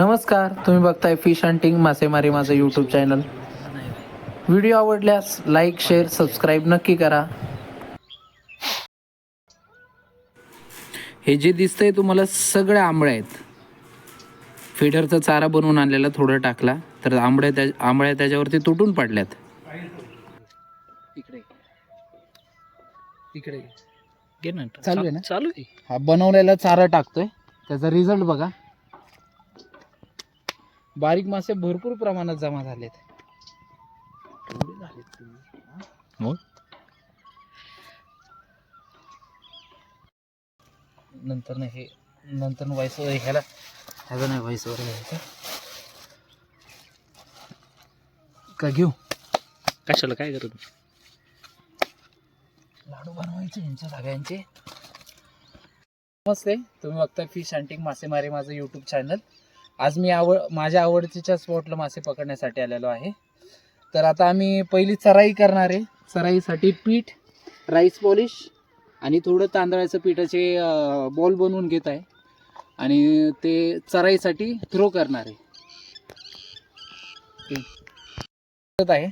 नमस्कार तुम्ही बघताय फिश हंटिंग मासेमारी माझं यूट्यूब चॅनल व्हिडिओ आवडल्यास लाईक शेअर सबस्क्राईब नक्की करा. हे जे दिसतंय तुम्हाला सगळ्या आंबळ्या आहेत. फिडरचा चारा बनवून आणलेला थोडं टाकला तर आंबळ्या त्या आंबळ्या त्याच्यावरती तुटून पडल्यात. इकडे. इकडे. चालू आहे ना? चालू आहे. हा बनवलेला चारा टाकतोय. त्याचा रिझल्ट बघा. बारीक मासे भरपूर प्रमाणात जमा झालेत? हा? मग? नंतर ना हे नंतर व्हायस ह्याला ह्याचा नाही व्हायसवर घ्यायचं का? घेऊ? कशाला काय करत लाडू बनवायचे यांच्या सगळ्यांचे. नमस्ते तुम्ही बघताय फिश हंटिंग मासेमारी माझं यूट्यूब चॅनल आज मी आवड माझ्या आवडतीच्या स्पॉटला मासे पकडण्यासाठी आलेलो आहे. तर आता आम्ही पहिली चराई करणार आहे. चराईसाठी पीठ राईस पॉलिश आणि थोडं तांदळाचं पिठाचे बॉल बनवून घेत आहे. आणि ते चराईसाठी थ्रो करणार आहे. आहे.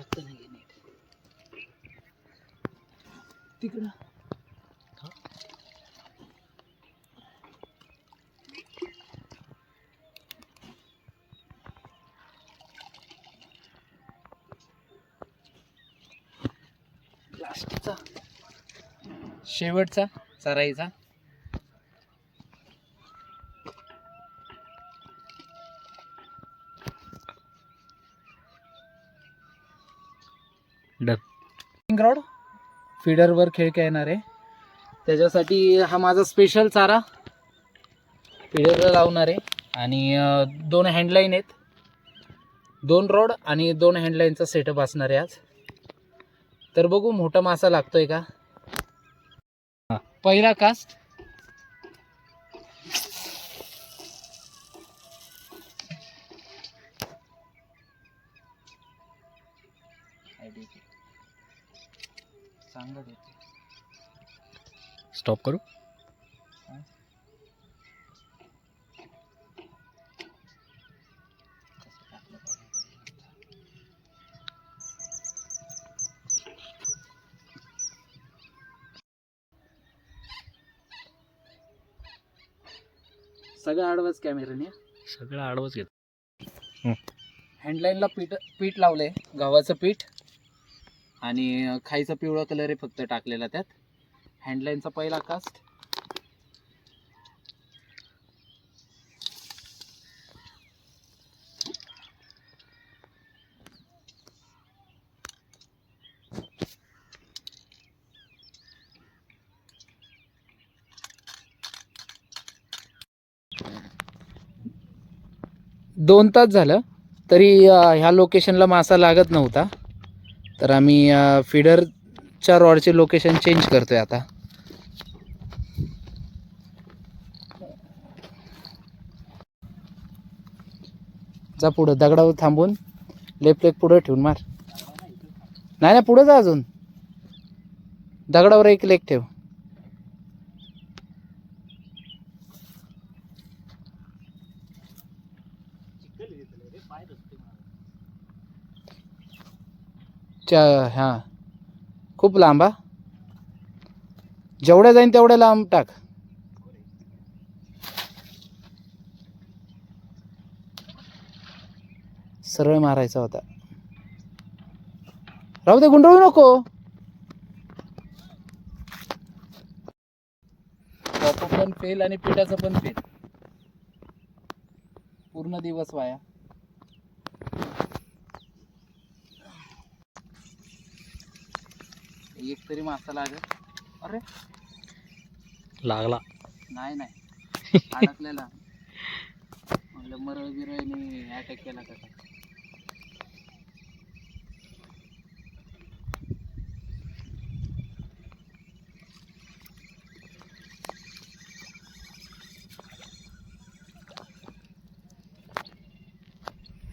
टाकता नाही नीट. तिकडं. लास्टचा शेवटचा चराईचा डन. रॉड फीडरवर खेळता येणार आहे. त्याच्यासाठी हा माझा स्पेशल चारा फीडरला लावणार आहे. आणि दोन हँडलाईन आहेत. दोन रॉड आणि दोन हँडलाईनचा सेटअप असणार आहे आज. तर बघू मोठा मासा लागतोय का. पहिला कास्ट स्टॉप करू? सगळं आडवच कॅमेराने सगळं आडवच घेत हँडलाईनला पीठ पीठ लावलंय. गव्हाचं पीठ. आणि खायचा पिवळा कलर आहे फक्त टाकलेला त्यात. हँडलाईनचा पहिला कास्ट दोन तास झालं तरी ह्या लोकेशनला मासा लागत नव्हता. तर आम्ही फिडरच्या रॉडचे लोकेशन चेंज करतोय आता. जा पुढं दगडावर थांबून लेफ्ट लेग पुढं ठेवून मार. नाही ना पुढं जा अजून. दगडावर एक लेग ठेव. च्या हां. खूप लांब हा. जेवढ्या जाईन तेवढ्या लांब टाक. सरळ मारायचा होता. राहू दे गुंडळू नको. पण फेल आणि पिठाचं पण फेल पूर्ण दिवस वाया. एक तरी मासा लागेल. अरे. लागला. नाही नाही. अडकलेला. म्हणलं मरळ बिरळने अटॅक केला का काय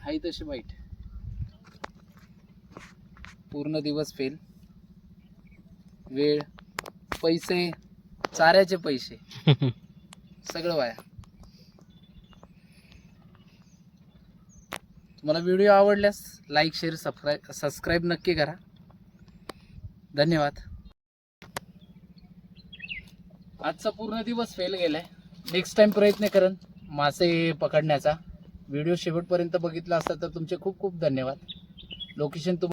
हाय तशी वाईट पूर्ण दिवस फेल वेळ पैसे चाऱ्याचे पैसे. सगळं वाया. तुम्हाला व्हिडिओ आवडल्यास लाईक शेअर सबस्क्राईब सबस्क्राईब नक्की करा. धन्यवाद. आजचा पूर्ण दिवस फेल गेलाय. नेक्स्ट टाइम प्रयत्न करेन मासे पकडण्याचा. व्हिडिओ शेवटपर्यंत बघितला असता तर तुमचे खूप खूप धन्यवाद. लोकेशन तुम